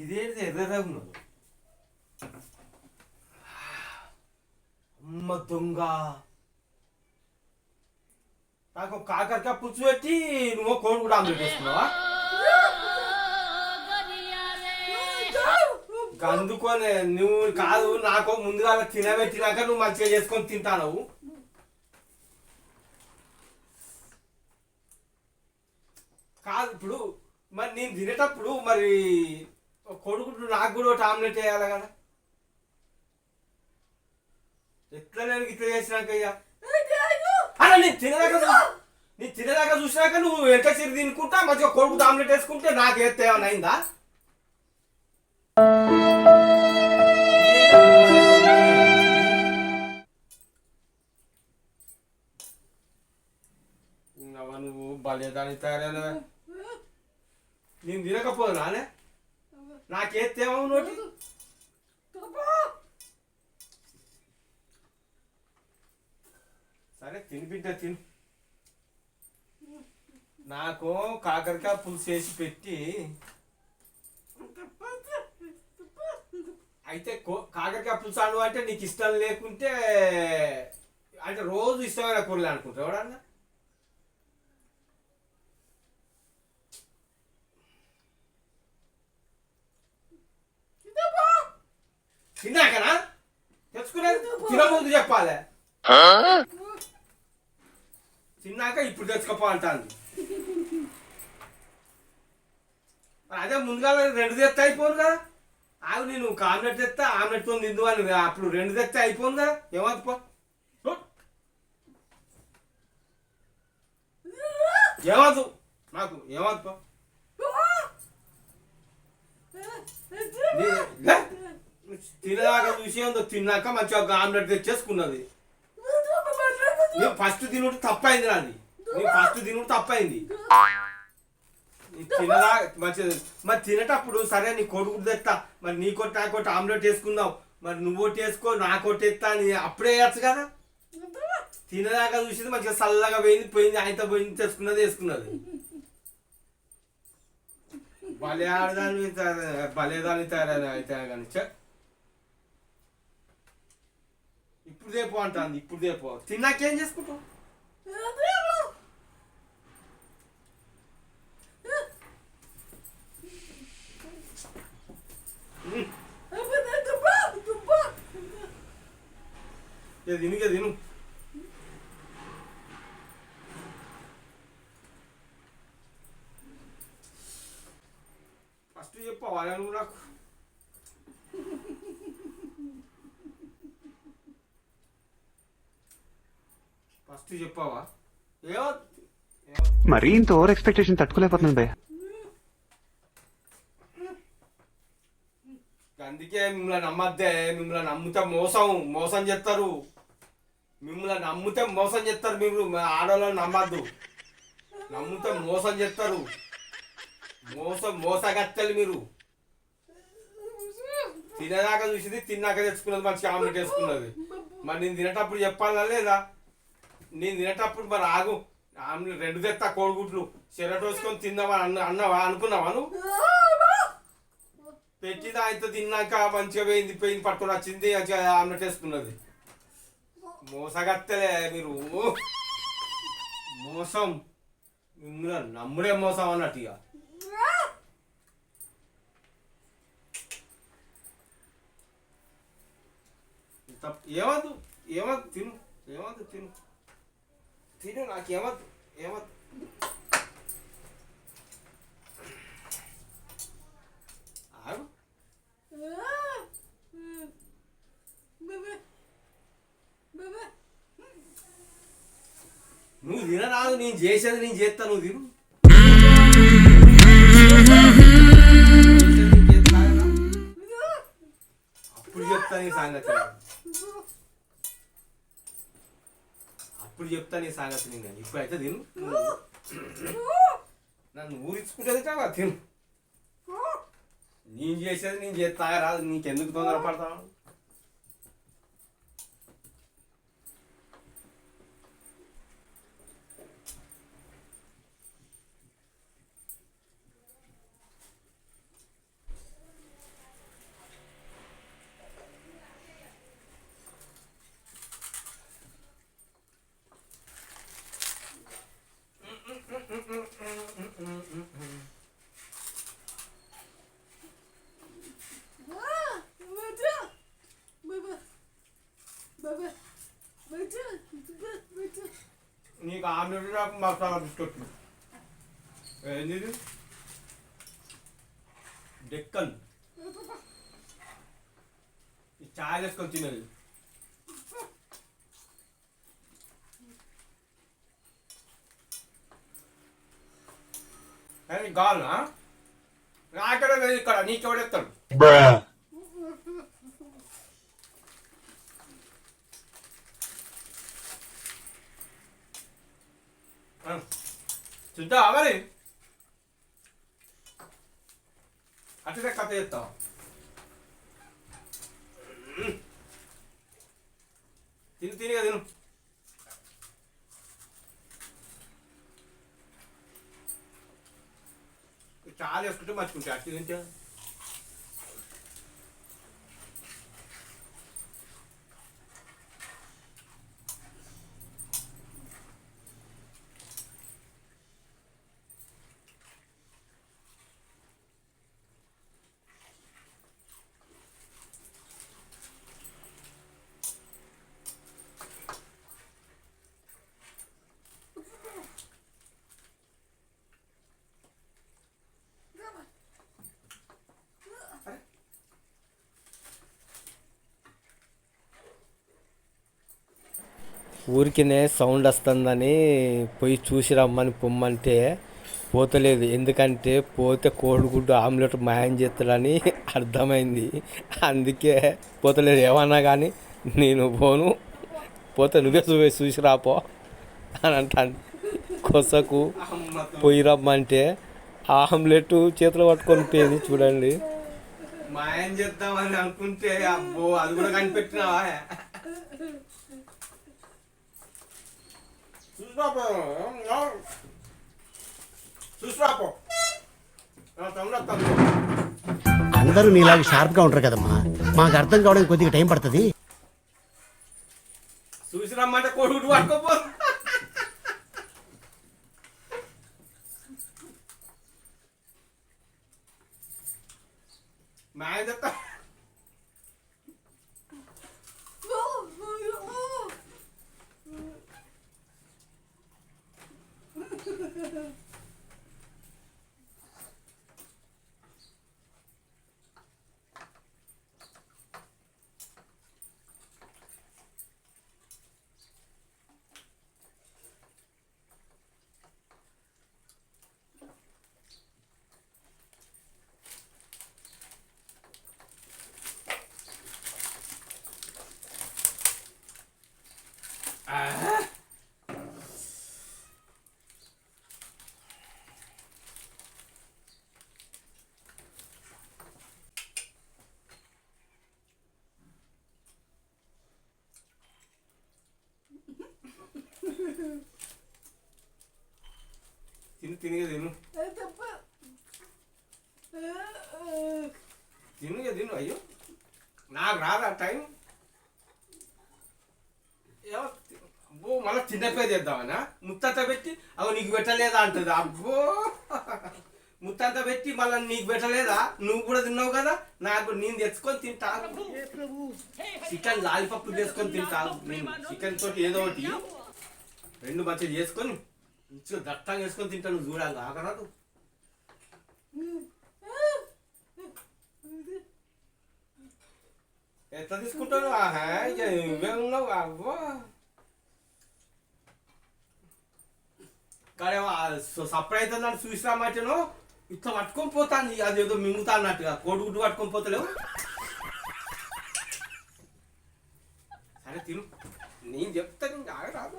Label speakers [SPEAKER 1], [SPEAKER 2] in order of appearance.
[SPEAKER 1] ఇదేంటి ఎర్రగా అమ్మ దొంగ. నాకు కాకరకాయ పుచ్చు పెట్టి నువ్వు కోడి కూడా ఆమ్లెట్ వేసుకున్నావా? అందుకోనే నువ్వు కాదు నాకు ముందుగా తినబెట్టినాక నువ్వు మంచిగా చేసుకొని తింటావు కాదు ఇప్పుడు మరి నేను తినేటప్పుడు మరి కొడుకు నాకు కూడా ఆమ్లెట్ వేయాలి కదా. ఎట్లా నేను ఇట్లా చేసినాక అయ్యా అలా నేను తినదాకా నేను తినదాకా చూసినాక నువ్వు వెనక సిరి తినుకుంటా? మంచిగా కొడుకు ఆమ్లెట్ వేసుకుంటే నాకు ఏస్తే ఏమైనా అయిందా? నువ్వు బలేదాని తయారైన నేను తినకపోదు నానే నాకేత్తేమో నోటి సరే తినిపించా తిను. నాకు కాకరకాయ పులుసు వేసి పెట్టి అయితే కో- కాకరకాయ పులుసు అను అంటే నీకు ఇష్టం లేకుంటే అంటే రోజు ఇష్టమైన కూరలే అనుకుంటావు ఎవడన్నా తిన్నాకనా? తెచ్చుకునేది తినముందు చెప్పాలి. తిన్నాక ఇప్పుడు తెచ్చుకోపో అంటాను అదే ముందుగా రెండు తెస్తే అయిపోను కదా. ఆగు నేను ఆమ్లెట్ తెస్తా ఆమ్లెట్తో తిందు అని అప్పుడు రెండు తెస్తే అయిపోను కదా. ఏమవుతుంది? పో. ఏమవుతు నాకు ఏమవుతుంది? పో నీ- లే. తినదాకా చూసి ఉందో తిన్నాక మంచిగా ఒక ఆమ్లెట్ తెచ్చేసుకున్నది నేను ఫస్ట్ తినుడు తప్పైంది నాది. నేను ఫస్ట్ తినుడు తప్పైంది. తినదా మంచిది మరి తినేటప్పుడు సరే నీ కొడుకు తెస్తా మరి నీ కొట్టి నా కొట్టి ఆమ్లెట్ వేసుకుందాం మరి నువ్వు ఒకటి వేసుకో నా కొట్టి ఎత్తా అని అప్పుడే వేయచ్చు కదా. తినదాకా చూసింది మంచిగా చల్లగా పోయింది పోయింది ఆయనతో పోయింది తెచ్చుకున్నది వేసుకున్నది భలే ఆడదాన్ని భలేదాన్ని తయారైన అయితే కానీ ఛ. ఇప్పుడు దేపో అంటాంది ఇప్పుడు దేపో తిన్నాకేం చేసుకుంటావు? ఇక తిను ఇక తిను. ఫస్ట్ చెప్పవా నువ్వు నాకు ఫస్ట్ చెప్పావా? ఏమో
[SPEAKER 2] మరీ ఇంత ఓవర్ ఎక్స్పెక్టేషన్ తట్టుకోలేకపోతున్నాను భయ్య.
[SPEAKER 1] అందుకే మిమ్మల్ని నమ్మద్దే మిమ్మల్ని నమ్మితే మోసం మోసం చేస్తారు. మిమ్మల్ని నమ్మితే మోసం చేస్తారు మీరు ఆడవాళ్ళని నమ్మద్దు. నమ్మితే మోసం చేస్తారు. మోసం మోసగత్తలు మీరు. తినేదాకా చూసింది తిన్నాక తెచ్చుకున్నది మంచిగా ఆమ్లెట్ వేసుకున్నది. మరి నేను తినేటప్పుడు చెప్పాలా లేదా? నేను తినేటప్పుడు మరి ఆగు. రెండు తెత్త కోడిగుడ్లు. చెరట వేసుకొని తిందామా అన్న అన్నావా? అనుకున్నావా నువ్వు? పెట్టిన ఆయనతో తిన్నాక మంచిగా పోయింది పోయింది పట్టుకొని వచ్చింది అన్నట్టు వేసుకున్నది. మోసగత్తలే మీరు. మోసం. మిమ్మల్ని నమ్ముడే మోసం అన్నట్టు ఇక. ఏమద్దు? ఏమద్దు? తిను. ఏమద్దు? తిను. తిను నాకు ఏమద్దు ఆగు. నువ్వు తినరాదు నేను చేసేది నేను చేస్తా నువ్వు తిను. అప్పుడు చెప్తా నీ సంగతి. అప్పుడు చెప్తా నీ సంగతి నేను ఇప్పుడైతే తిను. నన్ను ఊరించుకుంటుంది కదా తిను. నేను చేసేది నేను చేస్తా రాదు. నీకెందుకు తొందరపడతావు? నీకు ఆమ్లెట్ నాకు మసాలా బిస్కెట్ ఏంది డెక్కన్. ఈ చాయ్ వేసుకొని తినేది. అది గాల్నా? నాకెక్కడ లేదు ఇక్కడ నీకెవడెత్తాడు తింటావా మరి అట్లనే కథ చెప్తావు తిని తిని తిను చాలా వేసుకుంటే మర్చుకుంటా అట్టి తింటే
[SPEAKER 3] ఊరికినే సౌండ్ వస్తుందని పోయి చూసి రమ్మని పొమ్మంటే పోతలేదు. ఎందుకంటే పోతే కోడిగుడ్డు ఆమ్లెట్ మాయం చేస్తాడని అర్థమైంది. అందుకే పోతలేదు. ఏమన్నా కానీ నేను పోను. పోతే నువ్వే చూసి చూసి రాపో అని అంటాను కొసకు పోయి రమ్మంటే ఆమ్లెట్ చేతులు పట్టుకొని పోయింది చూడండి.
[SPEAKER 1] మాయం చేద్దామని అనుకుంటే అబ్బో అది కూడా కనిపెట్టినావా? చూసిరాపో చూసిరాపో
[SPEAKER 4] అందరూ నీలాగా షార్ప్గా ఉంటారు కదమ్మా. మాకు అర్థం కావడానికి కొద్దిగా టైం పడుతుంది.
[SPEAKER 1] చూసి రమ్మంటే కొడుకు పట్టుకోపో. మాయ చెప్తా తినిగా తిను. తినుగా తిను అయ్యో. నాకు రాదా టైం? అబ్బో మళ్ళీ చిన్నపే చేద్దామనా? ముత్తంత పెట్టి అవి నీకు పెట్టలేదా అంటుంది. అబ్బో. ముత్తంత పెట్టి మళ్ళీ నీకు పెట్టలేదా? నువ్వు కూడా తిన్నావు కదా? నాకు నేను తెచ్చుకొని తింటా. చికెన్ లాలిపప్పు చేసుకొని తింటా. నేను చికెన్ తోటి ఏదో ఒకటి రెండు మంచిగా చేసుకొని మంచిగా దట్టంగా వేసుకొని తింటాను నువ్వు చూడాలి ఆకరాదు ఎంత తీసుకుంటాను ఆహా ఇక నువ్వే ఉన్నావు అవ్వో కానీ సపరేట్ అవుతుందని చూసినా మధ్యను ఇట్లా పట్టుకొని పోతాను అదేదో మింగుతా అన్నట్టుగా కోడి గుడ్డు పట్టుకొని పోతలేవు సరే తిను నేను చెప్తాను ఇంకా ఆగరాదు